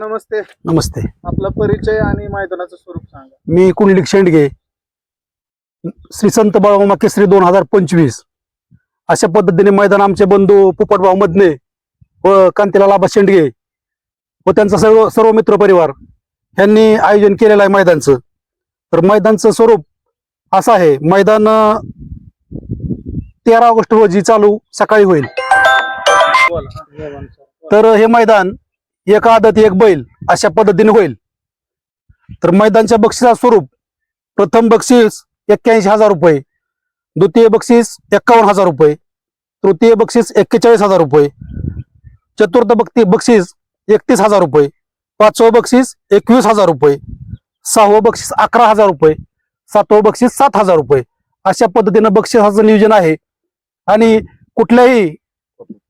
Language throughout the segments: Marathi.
नमस्ते. नमस्ते. आपला परिचय आणि मैदानाचं स्वरूप सांगा. मी कुंडलिक शेंडगे. श्री संत बाळमामा केसरी दोन हजार पंचवीस. अशा पद्धतीने मैदान आमचे बंधू पोपटभाऊ मदने व कांतीलाल आबा शेंडगे व त्यांचा सर्व सर्व मित्र परिवार यांनी आयोजन केलेलं आहे मैदानचं. तर मैदानचं स्वरूप असं आहे मैदान तेरा ऑगस्ट रोजी चालू सकाळी होईल. तर हे मैदान एक आदत एक बैल अशा पद्धतीने होईल. तर मैदानच्या बक्षिसा स्वरूप प्रथम बक्षीस एक्क्याऐंशी हजार रुपये द्वितीय बक्षीस एक्कावन्न हजार रुपये तृतीय बक्षीस एक्केचाळीस हजार रुपये चतुर्थ बक्ती बक्षीस एकतीस हजार रुपये पाचवं बक्षीस एकवीस हजार रुपये सहावं बक्षीस अकरा हजार रुपये सातवं बक्षीस सात हजार रुपये अशा पद्धतीनं बक्षिसाचं नियोजन आहे. आणि कुठल्याही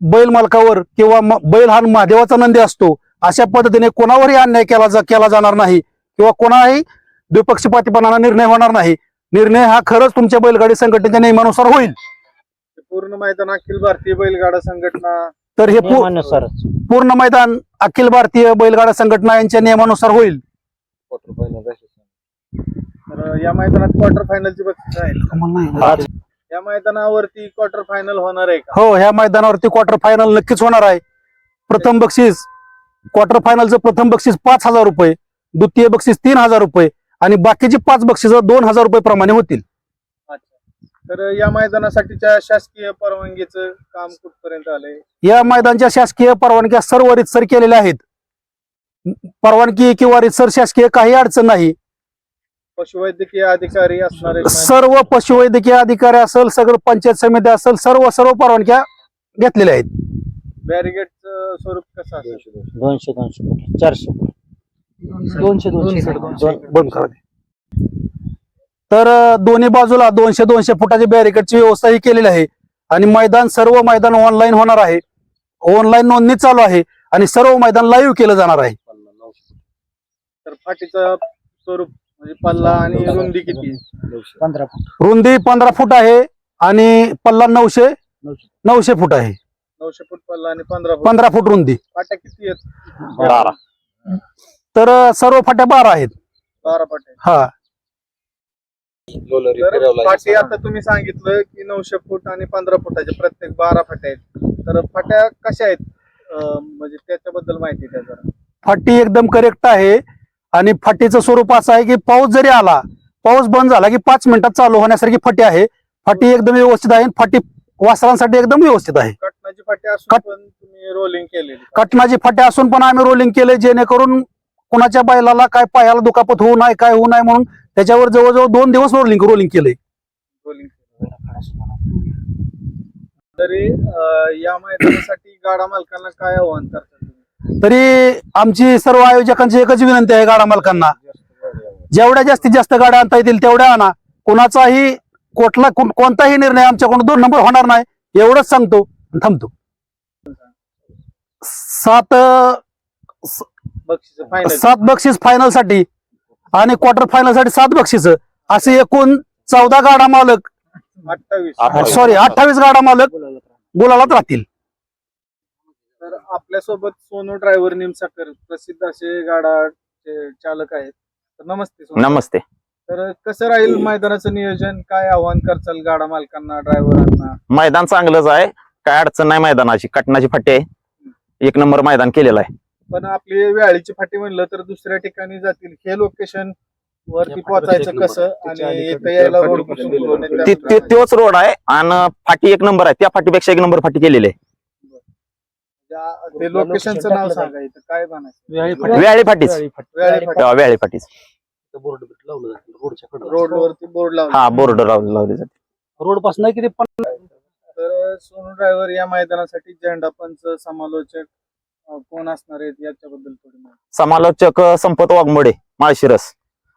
बैल मालकावर किंवा म- बैल हा महादेवाचा नंदी असतो अशा पद्धतीने कोणावरही अन्याय केला जा केला जाणार नाही किंवा कोणाही द्विपक्षपातीपणाला निर्णय होणार नाही. निर्णय हा खरंच तुमच्या बैलगाडी संघटनेच्या नियमानुसार होईल. पूर्ण मैदान अखिल भारतीय बैलगाडा संघटना. तर हे पूर्ण मैदान अखिल भारतीय बैलगाडा संघटना यांच्या नियमानुसार होईल. तर या मैदानात क्वार्टर फायनलची बक्षीस आहे. या मैदानावरती क्वार्टर फायनल होणार आहे का? हो ह्या मैदानावरती क्वार्टर फायनल नक्कीच होणार आहे. प्रथम बक्षीस क्वार्टर फायनलचं प्रथम बक्षीस पाच हजार रुपये द्वितीय बक्षीस तीन हजार रुपये आणि बाकीची पाच बक्षीस दोन हजार रुपये प्रमाणे होतील. तर या मैदानासाठीच्या शासकीय परवानगीचं काम कुठपर्यंत आलंय? या मैदानच्या शासकीय परवानग्या सर्व रितसर केलेल्या आहेत. परवानगी किंवा रितसर शासकीय काही अडचण नाही. पशुवैद्यकीय अधिकारी असणारे सर्व पशुवैद्यकीय अधिकारी असेल सगळं पंचायत समिती असेल सर्व सर्व परवानग्या घेतलेल्या आहेत. बॅरिगेटचं स्वरूप कसं असेल? दोनशे दोनशे. फूट. चारशे फूट. दोनशे दोनशे दोन- बंद करा ते. तर अं, दोन्ही बाजूला दोनशे दोनशे फुटाची बॅरिकेडची व्यवस्था ही केलेली आहे. आणि मैदान सर्व मैदान ऑनलाईन होणार आहे. ऑनलाईन नोंदणी चालू आहे आणि सर्व मैदान लाईव्ह केलं जाणार आहे. तर फाटीचं स्वरूप म्हणजे पल्ला आणि रुंदी किती पंधरा फूट. रुंदी पंधरा फूट आहे आणि पल्ला नऊशे. नऊशे फूट आहे. नऊशे फूट पल्ला आणि पंधरा फूट. पंधरा फूट रुंदी. फाट्या किती आहेत? बारा. तर सर्व फाट्या बारा आहेत. बारा फाट्या. हा. तर फाटी आता तुम्ही सांगितलं की नऊशे फूट आणि पंधरा फुटाचे प्रत्येक बारा फाट्या आहेत. तर फाट्या कशा आहेत? अं, म्हणजे त्याच्याबद्दल माहिती द्या जरा. फाटी एकदम करेक्ट आहे. आणि फाटीचं स्वरूप असं आहे की पाऊस जरी आला पाऊस बंद झाला की पाच मिनिटात चालू होण्यासारखी फाटी आहे. फाटी एकदम व्यवस्थित आहे आणि फाटी वासरांसाठी एकदम व्यवस्थित आहे. कटनाची फाटी असून कट- पण तुम्ही रोलिंग केलेली. कटनाची फाटी असून पण आम्ही रोलिंग केले जेणेकरून कुणाच्या बैलाला काय पायाला दुखापत होऊ नये काय होऊ नये म्हणून त्याच्यावर जवळजवळ दोन दिवस रोलिंग रोलिंग रोलिंग तरी अं, या मैदानासाठी गाडा मालकांना काय आव्हान करतात तुम्ही? तरी आमची सर्व आयोजकांची एकच विनंती आहे गाडा मालकांना. जेवढ्या जास्तीत जास्त गाड्या आणता येतील तेवढ्या आणा. कोणाचाही कुठला कोण- कोणताही निर्णय आमच्याकडून दोन नंबर होणार नाही एवढंच सांगतो. थांबतो. सात बक्षीस फायनल सात बक्षीस फायनलसाठी आणि क्वार्टर फायनलसाठी सात बक्षीस. असे एकूण चौदा गाडा मालक अठ्ठावीस. सॉरी अठ्ठावीस गाडा मालक बोलायलाच राहतील. तर आपल्यासोबत सोनू ड्रायव्हर निमसाकर प्रसिद्ध असे गाडा चालक आहेत. तर नमस्ते सोनू. नमस्ते. तर कसं राहील मैदानाचं नियोजन? काय आव्हान करचाल गाडा मालकांना ड्रायव्हरांना मैदान चांगलंच आहे. काय अडचण नाही मैदानाची कटनाची फाटी आहे. एक नंबर मैदान केलेलं आहे. पण आपली वेळीची फाटी म्हणलं तर दुसऱ्या ठिकाणी जातील. हे लोकेशन वरती पोहोचायचं कसं? आणि यायला रोड तोच रोड आहे आणि फाटी एक नंबर आहे. त्या फाटीपेक्षा एक नंबर फाटी केलेली आहे. त्या- ते लोकेशनचं नाव सांगा इथं. काय म्हणायचं व्याळी फाटीच. वेळी फाटी. हा, व्याळी फाटीच. रोड वरती बोर्ड लावला हा बोर्ड लावली लावली जाते. रोडपासून किती पण तर सोनू ड्रायव्हर या मैदानासाठी झेंडा पंच समालोचक अं, कोण असणार आहेत याच्याबद्दल थोडी माहिती. समालोचक अं, संपत वाघमोडे माळशिरस.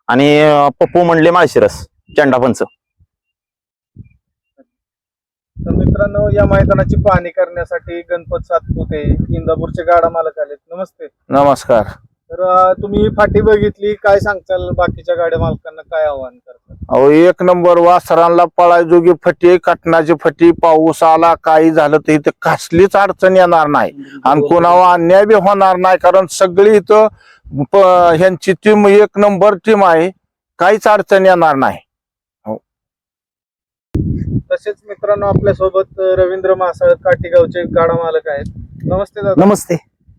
आणि अं, पप्पू म्हणले माळशिरस चंडापंच तर मित्रांनो या मैदानाची पाहणी करण्यासाठी गणपत सातपुते इंदापूरचे गाडा मालक आलेत. नमस्ते. नमस्कार. तर अं, तुम्ही फाटी बघितली काय सांगताल बाकीच्या गाड्या मालकांना काय आव्हान करतात अहो एक नंबर वासरांना पळायजोगी फटी कटणाची फटी पाऊस आला काही झालं तर इथं कसलीच अडचण येणार नाही. आणि कोणावर अन्याय बी होणार नाही कारण सगळी इथं ह्यांची टीम एक नंबर टीम आहे. काहीच अडचण येणार नाही. तसेच मित्रांनो आपल्यासोबत रवींद्र मासाळ काटीगावचे गाडा मालक आहेत. नमस्ते दादा. नमस्ते.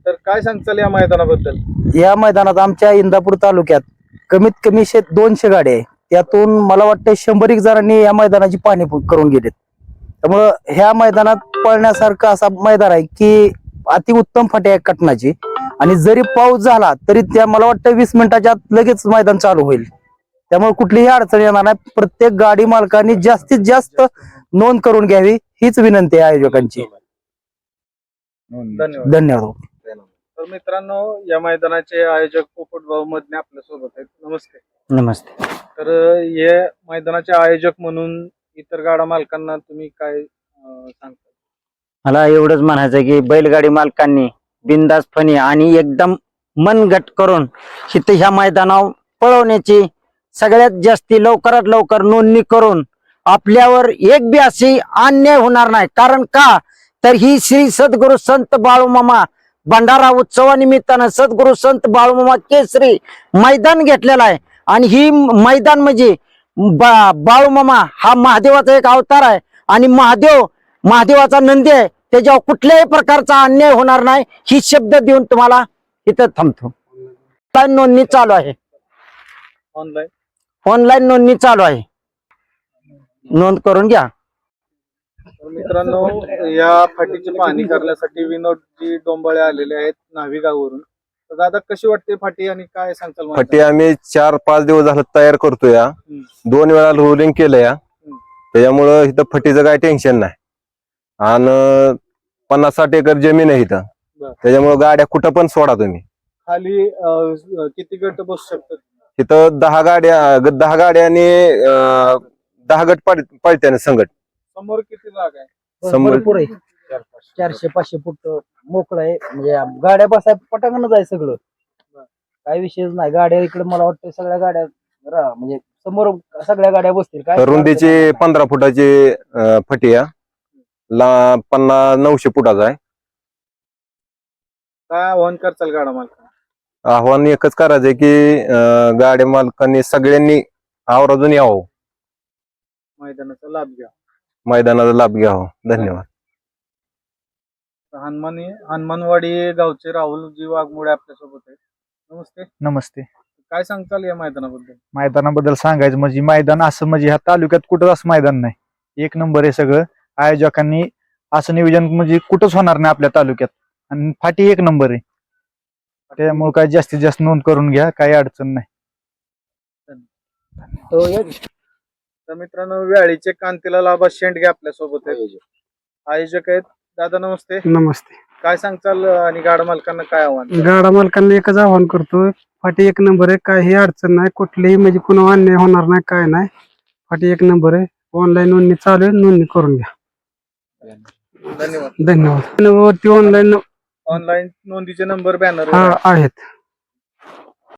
तर काय सांगचाल या मैदानाबद्दल? या मैदानात आमच्या इंदापूर तालुक्यात कमीत कमी शे दोनशे गाड्या आहे. त्यातून मला वाटतं शंभर एक जणांनी या मैदानाची पाणी करून गेलेत. त्यामुळं ह्या मैदानात पळण्यासारखं असा मैदान आहे की अतिउत्तम फाटी आहे कटनाची. आणि जरी पाऊस झाला तरी त्या मला वाटतं वीस मिनिटाच्या आत लगेच मैदान चालू होईल. त्यामुळे कुठलीही अडचण येणार नाही. प्रत्येक गाडी मालकांनी जास्तीत जास्त नोंद करून घ्यावी हीच विनंती आहे आयोजकांची. धन्यवाद. धन्यवाद. तर मित्रांनो या मैदानाचे आयोजक पोपट भाऊ मधने आपल्यासोबत आहेत. नमस्ते. नमस्ते. तर हे मैदानाचे आयोजक म्हणून इतर गाडा मालकांना तुम्ही काय अं, सांगता? मला एवढंच म्हणायचं की बैलगाडी मालकांनी बिंदास फणी आणि एकदम मनगट करून इथं ह्या मैदानावर पळवण्याची सगळ्यात जास्ती लवकरात लवकर नोंदणी करून आपल्यावर एक बी अशी अन्याय होणार नाही. कारण का? तर ही श्री सद्गुरु संत बाळूमामा भंडारा उत्सवानिमित्तानं सद्गुरु संत बाळूमामा केसरी मैदान घेतलेलं आहे. आणि ही मैदान म्हणजे बा बाळूमामा हा महादेवाचा एक अवतार आहे. आणि महादेव महादेवाचा नंदी आहे. त्याच्यावर कुठल्याही प्रकारचा अन्याय होणार नाही. ही शब्द देऊन तुम्हाला इथं थांबतो. ऑनलाईन नोंदणी चालू आहे. ऑनलाईन ऑनलाईन नोंदणी चालू आहे. नोंद करून घ्या. मित्रांनो या फाटीची पाहणी करण्यासाठी विनोदजी डोंबाळे आलेले आहेत न्हावी गावावरून तर दादा कशी वाटते फाटी आणि काय सांगताल मला? फटी आम्ही चार पाच दिवस झालं तयार करतो या दोन वेळा रोलिंग केलं या त्याच्यामुळं इथं फटीचं काय टेन्शन नाही. आणि पन्नास साठ एकर जमीन आहे इथं. बरं. त्याच्यामुळं गाड्या कुठं पण सोडा तुम्ही. खाली अं, किती गट बसू शकतात? इथं दहा गाड्या दहा गाड्या आणि अं, दहा गट पळ- पळत्याने संगट. समोर किती जागा आहे? भरपूर आहे. चारशे पाचशे फूट मोकळं आहे. म्हणजे गाड्या बसाय पटांगणच आहे सगळं. काय विषयच नाही. गाड्या इकडे मला वाटतं सगळ्या गाड्या रा- म्हणजे समोर सगळ्या गाड्या बसतील. काय रुंदीची पंधरा फुटाची अं, फटी या ला पन्नास नऊशे फुटाचा आहे. काय आव्हान करचाल गाडा मालक आव्हान एकच करायचंय की अं, गाड्या मालकांनी सगळ्यांनी आवर्जून यावं. मैदानाचा लाभ घ्या. मैदानाचा लाभ घ्यावा धन्यवाद. हनुमानी हनुमानवाडी गावचे राहुलजी वाघमोडे आपल्यासोबत आहेत. नमस्ते. नमस्ते. काय सांगताल या मैदानाबद्दल? मैदानाबद्दल सांगायचं म्हणजे मैदान असं म्हणजे ह्या तालुक्यात कुठंच असं मैदान नाही. एक नंबर आहे सगळं. आयोजकांनी असं नियोजन म्हणजे कुठंच होणार नाही आपल्या तालुक्यात. आणि फाटी एक नंबर आहे. त्यामुळे काय जास्तीत जास्त नोंद करून घ्या काही अडचण नाही. तो एक तर मित्रांनो व्याळीचे कांतीला लाभा शेंडगे आपल्यासोबत आहेत. आयोजक. आहेत. दादा नमस्ते. नमस्ते. काय सांगताल आणि गाडा मालकांना काय आव्हान? गाडा मालकांना एकच आवाहन करतो. फाटी एक नंबर आहे. काही अडचण नाही. कुठलीही म्हणजे कुणा अन्याय होणार नाही काय नाही. फाटी एक नंबर आहे. ऑनलाईन नोंदणी चालू आहे. नोंदणी करून घ्या. धन्यवाद. धन्यवाद. ऑनलाईन ऑनलाईन नोंदीचे नंबर बॅनर आहेत.